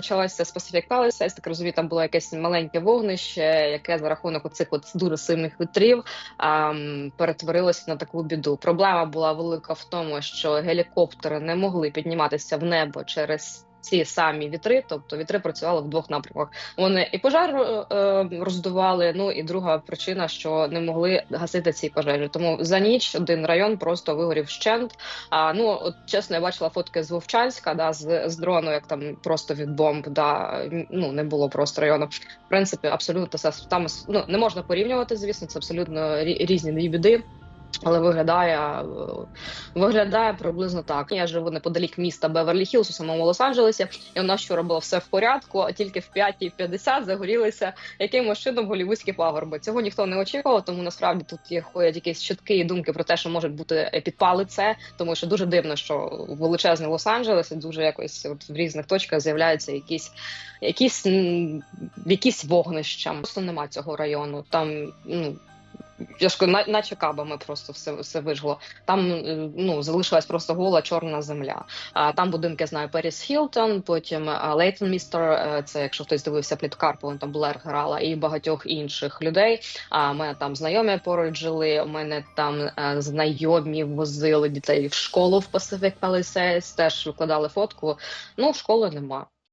Почалося з Palisades, так розумію, там було якесь маленьке вогнище, яке за рахунок оцих от дуже сильних вітрів ем, перетворилося на таку біду. Проблема була велика в тому, що гелікоптери не могли підніматися в небо через. Ці самі вітри, тобто вітри працювали в двох напрямках. Вони і пожар е, роздували. Ну і друга причина, що не могли гасити ці пожежі. Тому за ніч один район просто вигорів вщент. А ну от чесно, я бачила фотки з Вовчанська, да з, з дрону, як там просто від бомб, да ну не було просто району. В принципі, абсолютно все там ну не можна порівнювати. Звісно, це абсолютно різні дві біди. Але виглядає е, виглядає приблизно так. Я живу неподалік міста Беверлі Хілз у самому Лос-Анджелесі, і нас вчора було все в порядку. А тільки в 5.50 загорілися якимось чином голівудські пагорби. Цього ніхто не очікував, тому насправді тут є ходять якісь чутки і думки про те, що можуть бути підпали це, тому що дуже дивно, що величезний Лос-Анджелес дуже якось от в різних точках з'являються якісь якісь якісь вогнища. Просто нема цього району. Там ну. Я ж кажу, на- наче кабами просто все, все вижгло. Там е, ну залишилась просто гола чорна земля. А там будинки знаю Періс Хілтон, потім е, Лейтон Містер. е, Це якщо хтось дивився пліткар, вон там Блер грала, і багатьох інших людей. А мене там знайомі поруч жили. Мене там знайомі возили дітей в школу в Pacific Palisades, Теж викладали фотку. Ну, школи нема.